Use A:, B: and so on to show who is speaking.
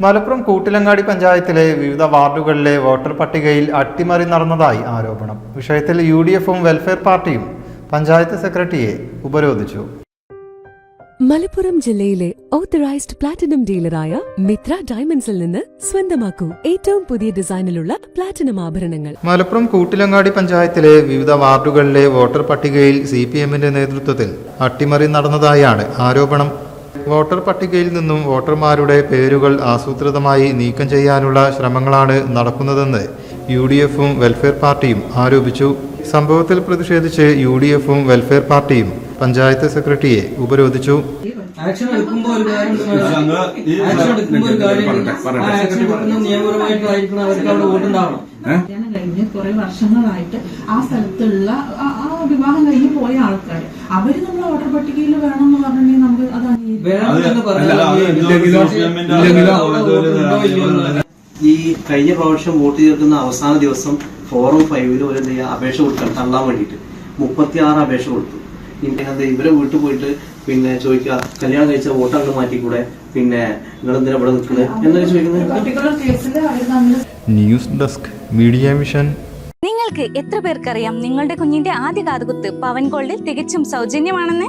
A: മലപ്പുറം കൂട്ടിലങ്ങാടി പഞ്ചായത്തിലെ വിവിധ വാർഡുകളിലെ വോട്ടർ പട്ടികയിൽ അട്ടിമറി നടന്നതായി ആരോപണം. വിഷയത്തിൽ യു ഡി എഫും വെൽഫെയർ പാർട്ടിയും പഞ്ചായത്ത് സെക്രട്ടറിയെ ഉപരോധിച്ചു.
B: മലപ്പുറം ജില്ലയിലെ ഓത്തറൈസ്ഡ് പ്ലാറ്റിനം ഡീലറായ മിത്ര ഡയമണ്ട്സിൽ നിന്ന് സ്വന്തമാക്കൂ ഏറ്റവും പുതിയ ഡിസൈനിലുള്ള പ്ലാറ്റിനം ആഭരണങ്ങൾ.
A: മലപ്പുറം കൂട്ടിലങ്ങാടി പഞ്ചായത്തിലെ വിവിധ വാർഡുകളിലെ വോട്ടർ പട്ടികയിൽ സി പി എമ്മിന്റെ നേതൃത്വത്തിൽ അട്ടിമറി നടന്നതായാണ് ആരോപണം. വോട്ടർ പട്ടികയിൽ നിന്നും വോട്ടർമാരുടെ പേരുകൾ ആസൂത്രിതമായി നീക്കം ചെയ്യാനുള്ള ശ്രമങ്ങളാണ് നടക്കുന്നതെന്ന് യു ഡി എഫും വെൽഫെയർ പാർട്ടിയും ആരോപിച്ചു. സംഭവത്തിൽ പ്രതിഷേധിച്ച് യു ഡി എഫും വെൽഫെയർ പാർട്ടിയും പഞ്ചായത്ത് സെക്രട്ടറിയെ ഉപരോധിച്ചു.
C: ആക്ഷൻ എടുക്കുമ്പോൾ ഒരു കാര്യം
D: ഇത് അങ്ങ് ഈ
C: ആക്ഷൻ എടുക്കുമ്പോൾ ഒരു കാര്യമുണ്ട്
D: പറയട്ടെ, പറയട്ടെ.
C: ആ ആക്ഷൻ എടുക്കുന്ന നിയമപരമായിട്ടായിരിക്കണം അവർക്ക് അവിടെ വോട്ടുണ്ടാവണം
E: കല്യാണം കഴിഞ്ഞ് കുറെ വർഷങ്ങളായിട്ട് ആ സ്ഥലത്തുള്ള ആ ആ വിവാഹം കഴിഞ്ഞ് പോയ ആൾക്കാർ അവർ നമ്മുടെ വോട്ടർ പട്ടികയിൽ വേണം
F: ഈ കഴിഞ്ഞ പ്രാവശ്യം വോട്ട് ചേർക്കുന്ന അവസാന ദിവസം ഫോറും ഫൈവിലും ഒരു എന്ത് ചെയ്യുക അപേക്ഷ കൊടുക്കാൻ തള്ളാൻ വേണ്ടിയിട്ട് മുപ്പത്തി ആറ് അപേക്ഷ കൊടുത്തു. പിന്നെ എന്താ ഇവരെ വീട്ടിൽ പോയിട്ട് പിന്നെ ചോദിക്കുക കല്യാണം കഴിച്ച വോട്ട് അങ്ങ് മാറ്റിക്കൂടെ? പിന്നെ നിങ്ങൾ എന്തിനാ ഇവിടെ നിൽക്കുന്നത് എന്നൊക്കെ ചോദിക്കുന്നത്.
A: News desk media mission.
G: നിങ്ങൾക്ക് എത്ര പേർക്കറിയാം നിങ്ങളുടെ കുഞ്ഞിന്റെ ആദ്യ കാതുകുത്ത് പവൻ ഗോൾഡിൽ തികച്ചും സൗജന്യമാണെന്ന്?